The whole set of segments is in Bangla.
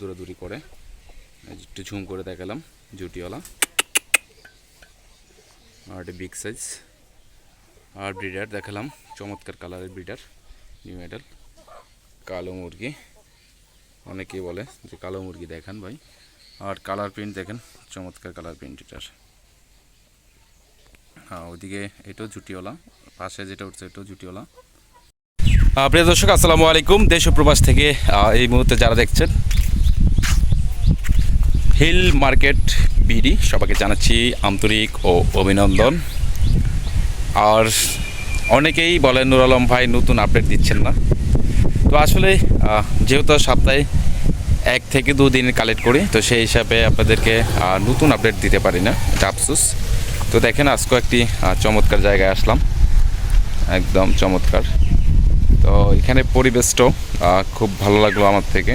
দৌড়াদৌড়ি করে। একটু ঝুম করে দেখালাম, জুটিওয়ালা। আর একটা বিগ সাইজ আর ব্রিডার দেখালাম, চমৎকার কালারের ব্রিডার নিউ মেডাল কালো মুরগি। অনেকেই বলে যে কালো মুরগি দেখান ভাই। আর কালার প্রিন্ট দেখেন, চমৎকার কালার প্রিন্ট এটার। হ্যাঁ ওদিকে এটাও জুটিওয়ালা, পাশে যেটা উঠছে এটাও জুটিওয়ালা। প্রিয় দর্শক, আসসালামু আলাইকুম। দেশ প্রবাস থেকে এই মুহূর্তে যারা দেখছেন হিল মার্কেট বিডি, সবাইকে জানাচ্ছি আন্তরিক ও অভিনন্দন। আর অনেকেই বলেন, নুর আলম ভাই নতুন আপডেট দিচ্ছেন না। তো আসলে যেহেতু সপ্তাহে এক থেকে দিন কালেক্ট করি, তো সেই হিসাবে আপনাদেরকে নতুন আপডেট দিতে পারি না, এটা আফসোস। তো দেখেন, আজকে একটি চমৎকার জায়গায় আসলাম। একদম চমৎকার। তো এখানে পরিবেশটাও খুব ভালো লাগল আমার থেকে।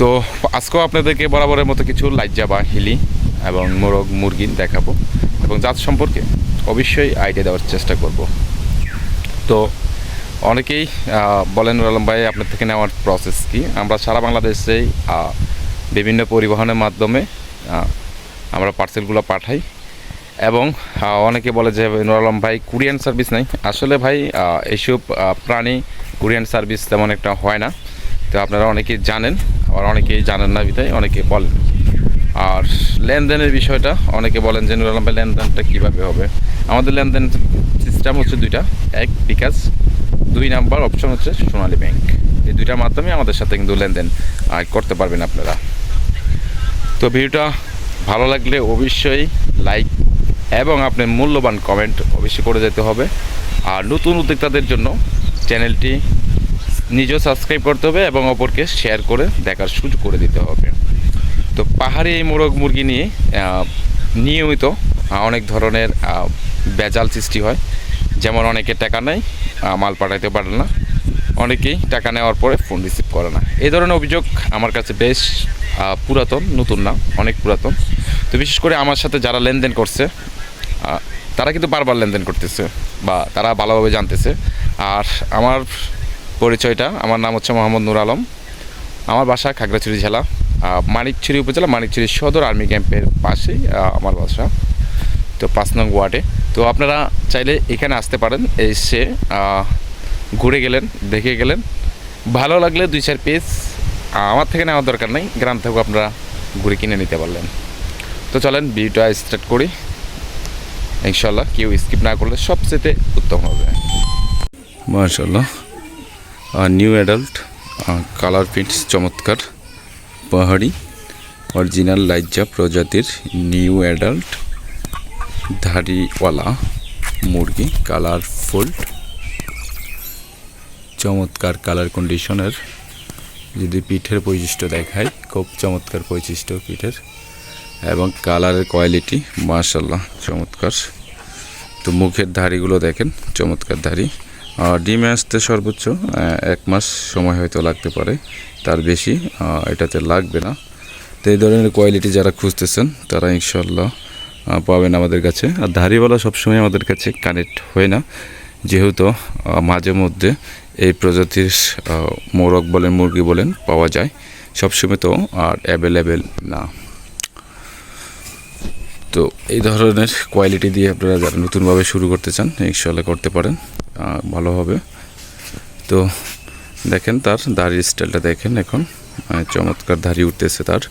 তো আজকেও আপনাদেরকে বরাবরের মতো কিছু লাজ্জা বা হিলি এবং মোরগ মুরগি দেখাবো এবং জাত সম্পর্কে অবশ্যই আইডিয়া দেওয়ার চেষ্টা করব। তো অনেকেই বলেন আলম ভাই, আপনার থেকে নেওয়ার প্রসেস কি? আমরা সারা বাংলাদেশেই বিভিন্ন পরিবহনের মাধ্যমে আমরা পার্সেলগুলো পাঠাই এবং অনেকে বলে যে নুর আলম ভাই কুরিয়ান সার্ভিস নাই। আসলে ভাই এইসব প্রাণী কুরিয়ান সার্ভিস তেমন একটা হয় না। তো আপনারা অনেকেই জানেন। আবার অনেকেই জানেন না বিধায় অনেকে বলেন। আর লেনদেনের বিষয়টা, অনেকে বলেন যে নুর আলম ভাই লেনদেনটা কীভাবে হবে? আমাদের লেনদেন সিস্টেম হচ্ছে দুইটা। এক, বিকাশ। দুই নাম্বার অপশন হচ্ছে সোনালী ব্যাংক এই দুইটার মাধ্যমে আমাদের সাথে কিন্তু লেনদেন করতে পারবেন আপনারা। তো ভিডিওটা ভালো লাগলে অবশ্যই লাইক এবং আপনার মূল্যবান কমেন্ট অবশ্যই করে যেতে হবে। আর নতুন উদ্যোক্তাদের জন্য চ্যানেলটি নিজেও সাবস্ক্রাইব করতে হবে এবং অপরকে শেয়ার করে দেখার সুযোগ করে দিতে হবে। তো পাহাড়ি এই মোরগ মুরগি নিয়ে নিয়মিত অনেক ধরনের বেজাল সৃষ্টি হয়। যেমন অনেকে টাকা নেয় মাল পাঠাইতে পারে না। অনেকেই টাকা নেওয়ার পরে ফোন রিসিভ করে না। এই ধরনের অভিযোগ আমার কাছে বেশ পুরাতন, নতুন না, অনেক পুরাতন। তো বিশেষ করে আমার সাথে যারা লেনদেন করছে তারা কিন্তু বারবার লেনদেন করতেছে বা তারা ভালোভাবে জানতেছে। আর আমার পরিচয়টা, আমার নাম হচ্ছে মোহাম্মদ নুর আলম। আমার বাসা খাগড়াছড়ি জেলা মানিকছড়ি উপজেলা, মানিকছড়ি সদর আর্মি ক্যাম্পের পাশেই আমার বাসা, তো পাঁচ নং ওয়ার্ডে। তো আপনারা চাইলে এখানে আসতে পারেন, এসে ঘুরে গেলেন, দেখে গেলেন। ভালো লাগলে দুই চার পিস আমার থেকে নেওয়ার দরকার নেই, গ্রাম থেকেও আপনারা ঘুরে কিনে নিতে পারলেন। তো চলেন, ভিডিওটা স্টার্ট করি। ইনশাল্লাহ কেউ স্কিপ না করলে সবচেয়ে উত্তম হবে। মাশাল্লাহ নিউ অ্যাডাল্ট কালার প্রিন্টস চমৎকার, পাহাড়ি অরিজিনাল লাইজা প্রজাতির নিউ অ্যাডাল্ট ধারিওয়ালা মুরগি কালারফুল চমৎকার কালার কন্ডিশনের যদি পিঠের বৈশিষ্ট্য দেখায় খুব চমৎকার বৈশিষ্ট্য পিঠের, এবং কালারের কোয়ালিটি মাশাল্লাহ চমৎকার। তো মুখের ধাড়িগুলো দেখেন, চমৎকার ধাড়ি। ডিমে আসতে সর্বোচ্চ এক মাস সময় হয়তো লাগতে পারে, তার বেশি এটাতে লাগবে না। তো এই ধরনের কোয়ালিটি যারা খুঁজতেছেন, তারা ইনশাল্লাহ পাবেন আমাদের কাছে। আর ধারিওয়ালা সবসময় আমাদের কাছে কানেক্ট হয় না। যেহেতু মাঝে মধ্যে এই প্রজাতির মোরগ বলেন, মুরগি বলেন পাওয়া যায়। সবসময় তো আর অ্যাভেলেবেল না। তো এই ধরনের কোয়ালিটি দিয়ে আপনারা যারা নতুনভাবে শুরু করতে চান ইনশাল্লাহ করতে পারেন। ভালো হবে। তো দেখেন তার দাড়ির স্টাইলটা দেখেন এখন। চমৎকার দাড়ি উঠতেছে তার।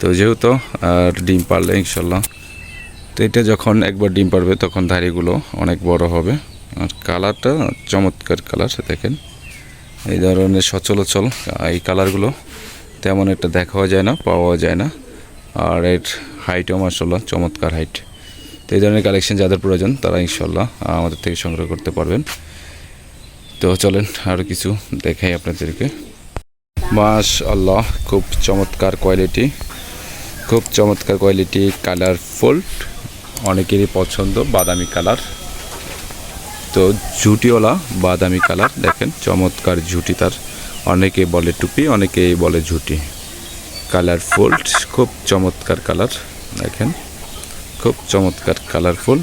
তো যেহেতু আর ডিম পারলে ইনশাল্লাহ তো এটা যখন একবার ডিম পারবে, তখন দাড়িগুলো অনেক বড় হবে। আর কালারটা চমৎকার কালার, দেখেন। এই ধরনের সচলাচল এই কালারগুলো তেমন একটা দেখাও যায় না পাওয়া যায় না। আর এর হাইটও মার্শাল্লাহ চমৎকার হাইট তো এই ধরনের কালেকশন যাদের প্রয়োজন, তারা ইনশাল্লাহ আমাদের থেকে সংগ্রহ করতে পারবেন। তো চলেন আরও কিছু দেখাই আপনাদেরকে। মাস আল্লাহ খুব চমৎকার কোয়ালিটি খুব চমৎকার কোয়ালিটি কালারফুল অনেকেরই পছন্দ বাদামি কালার তো ঝুটিওয়ালা বাদামি কালার দেখেন, চমৎকার ঝুটি তার। অনেকে বলে টুপি, অনেকেই বলে ঝুটি কালারফুল খুব চমৎকার কালার দেখেন, খুব চমৎকার কালারফুল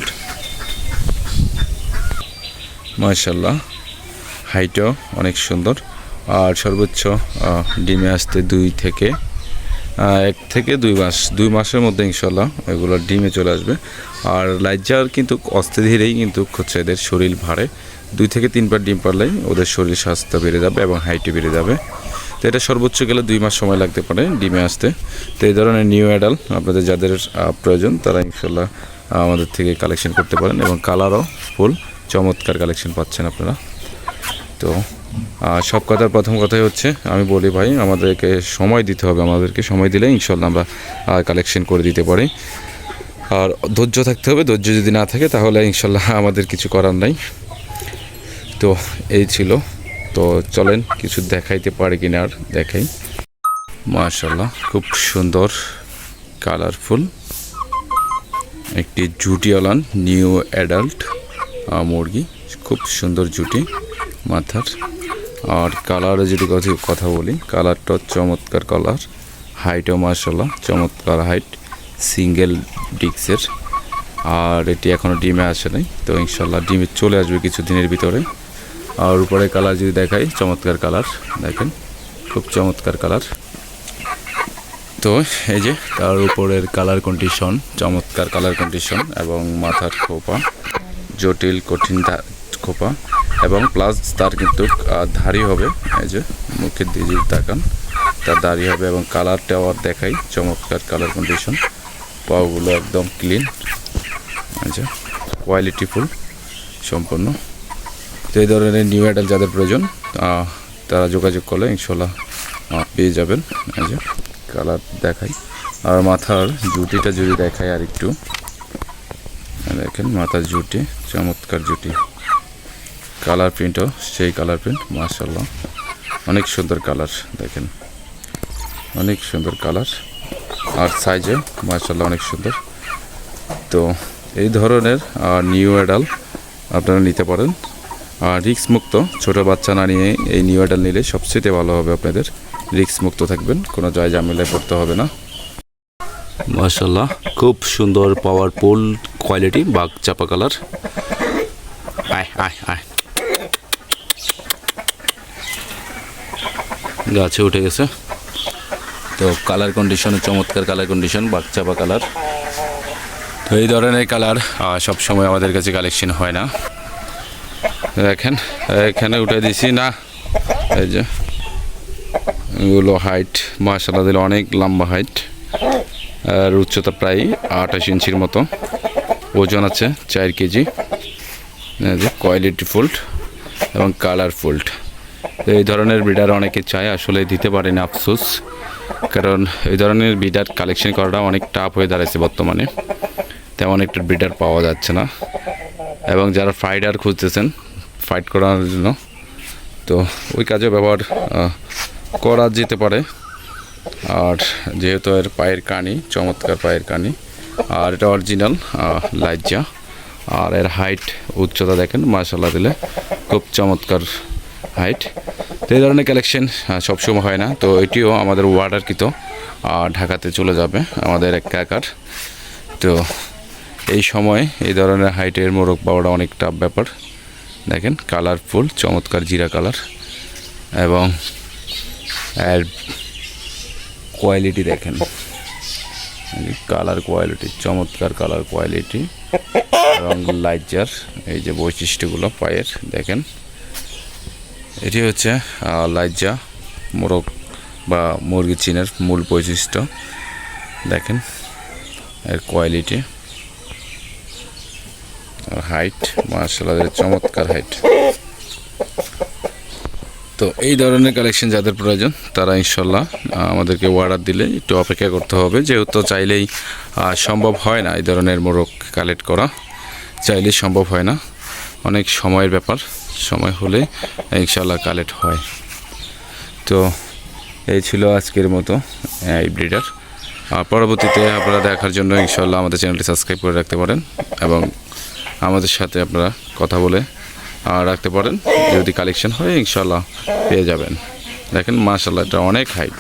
মাশাল্লাহ হাইটও অনেক সুন্দর, আর সর্বোচ্চ ডিমে আসতে দুই থেকে এক থেকে দুই মাস, দুই মাসের মধ্যে ইনশাল্লাহ এগুলো ডিমে চলে আসবে, আর লাইজার কিন্তু অস্তে ধীরেই কিন্তু হচ্ছে এদের শরীর ভাড়ে দুই থেকে তিনবার ডিম পারলেই ওদের শরীর স্বাস্থ্য বেড়ে যাবে এবং হাইটে বেড়ে যাবে। তো এটা সর্বোচ্চ গেলে দুই মাস সময় লাগতে পারে ডিমে আসতে। তো এই ধরনের নিউ অ্যাডাল আপনাদের যাদের প্রয়োজন, তারা ইনশাল্লাহ আমাদের থেকে কালেকশন করতে পারেন এবং কালারও ফুল চমৎকার কালেকশন পাচ্ছেন আপনারা। তো সব কথার প্রথম কথাই হচ্ছে, আমি বলি ভাই, আমাদেরকে সময় দিতে হবে, আমাদেরকে সময় দিলে ইনশাল্লাহ আমরা কালেকশন করে দিতে পারি। আর ধৈর্য থাকতে হবে, ধৈর্য যদি না থাকে তাহলে ইনশাল্লাহ আমাদের কিছু করার নাই। তো এই ছিল তো চলেন, কিছু দেখাইতে পারি কিনা আর দেখাই। মাশাল্লাহ খুব সুন্দর কালারফুল একটি জুটি জুটিওয়ালান নিউ অ্যাডাল্ট মুরগি। খুব সুন্দর জুটি, মাথার। আর কালারে যদি কথা কথা বলি কালারটা চমৎকার কালার হাইটও মার্শাল্লাহ চমৎকার হাইট সিঙ্গেল ডিক্সের আর এটি এখনও ডিমে আসে নাই, তো ইনশাল্লাহ ডিমে চলে আসবে কিছু দিনের ভিতরে। আর উপরে কালার যদি দেখাই, চমৎকার কালার, দেখেন, খুব চমৎকার কালার। তো এই যে, তার উপরের কালার কন্ডিশন চমৎকার কালার কন্ডিশন এবং মাথার খোপা, জটিল, কঠিন খোপা এবং প্লাস তার কিন্তু ধারি হবে, এই যে, মুখের দিয়ে যদি তাকান, তার দাড়ি হবে এবং কালারটাও আর দেখাই, চমৎকার কালার কন্ডিশন পাওগুলো একদম ক্লিন যে কোয়ালিটিফুল সম্পূর্ণ। তো এই ধরনের নিউ অ্যাডাল যাদের প্রয়োজন তারা যোগাযোগ করলে ইনশাল্লাহ পেয়ে যাবেন। যে কালার দেখাই। আর মাথার জুটিটা যদি দেখাই আর একটু দেখেন, মাথার জুটি, চমৎকার জুটি। কালার প্রিন্টও সেই কালার প্রিন্ট মার্শাল্লাহ অনেক সুন্দর কালার দেখেন। অনেক সুন্দর কালার আর সাইজে মার্শাল্লাহ অনেক সুন্দর। তো এই ধরনের নিউ অ্যাডাল আপনারা নিতে পারেন। আর রিক্স মুক্ত ছোট বাচ্চা না নিয়ে এই নিউ অ্যাডাল নিলে সবচেয়ে ভালো হবে আপনাদের। রিক্স মুক্ত থাকবেন, কোনো জয় ঝামেলায় পড়তে হবে না। মাশাল্লাহ খুব সুন্দর পাওয়ারফুল কোয়ালিটি বাঘ চাপা কালার আয় আয় আয়। গাছে উঠে গেছে। তো কালার কন্ডিশন চমৎকার কালার কন্ডিশন বাঘ চাপা কালার তো এই ধরনের কালার সবসময় আমাদের কাছে কালেকশন হয় না। দেখেন এখানে উঠে দিছি, না। এই যে, এগুলো হাইট মাসাল্লাহ দিলে অনেক লম্বা হাইট আর উচ্চতা প্রায় আঠাশ ইঞ্চির মতো। ওজন আছে চার কেজি। কোয়ালিটি ফুল্ড এবং কালার ফুল্ড এই ধরনের বিডার অনেকে চায়, আসলে দিতে পারে না আফসোস। কারণ এই ধরনের বিডার কালেকশন করাটা অনেক টাফ হয়ে দাঁড়াচ্ছে বর্তমানে। তেমন একটা ব্রিডার পাওয়া যাচ্ছে না। এবং যারা ফাইডার খুঁজতেছেন ফাইট করার জন্য। তো ওই কাজে ব্যবহার করা যেতে পারে। আর যেহেতু এর পায়ের কানি, চমৎকার পায়ের কানি, আর এটা অরিজিনাল লাইজা আর এর হাইট উচ্চতা দেখেন মার্শাল্লাহ দিলে খুব চমৎকার হাইট তো এই ধরনের কালেকশন সবসময় হয় না। তো এটিও আমাদের ওয়ার্ডারকৃত ঢাকাতে চলে যাবে আমাদের এক কাকার। তো এই সময় এই ধরনের হাইটের মোরগ পাওয়াটা অনেক টাফ ব্যাপার। দেখেন কালারফুল চমৎকার জিরা কালার এবং এর কোয়ালিটি দেখেন। কালার কোয়ালিটি চমৎকার কালার কোয়ালিটি এবং লাইজার এই যে বৈশিষ্ট্যগুলো পায়ের, দেখেন। এটি হচ্ছে লাইজা মোরগ বা মুরগি চিনের মূল বৈশিষ্ট্য। দেখেন, এর কোয়ালিটি হাইট মার্শাল চমৎকার হাইট তো এই ধরনের কালেকশন যাদের প্রয়োজন, তারা ইনশাল্লাহ আমাদেরকে অর্ডার দিলে একটু অপেক্ষা করতে হবে। যেহেতু চাইলেই সম্ভব হয় না এই ধরনের মোরগ কালেক্ট করা। চাইলেই সম্ভব হয় না। অনেক সময়ের ব্যাপার। সময় হলে ইনশাল্লাহ কালেক্ট হয়। তো এই ছিল আজকের মতো এই ব্রিডার পরবর্তীতে আপনারা দেখার জন্য ইনশাল্লাহ আমাদের চ্যানেলটি সাবস্ক্রাইব করে রাখতে পারেন এবং আমাদের সাথে আপনারা কথা বলে রাখতে পারেন। যদি কালেকশন হয় ইনশাল্লাহ পেয়ে যাবেন। দেখেন মাশাল্লাহ এটা অনেক হাইট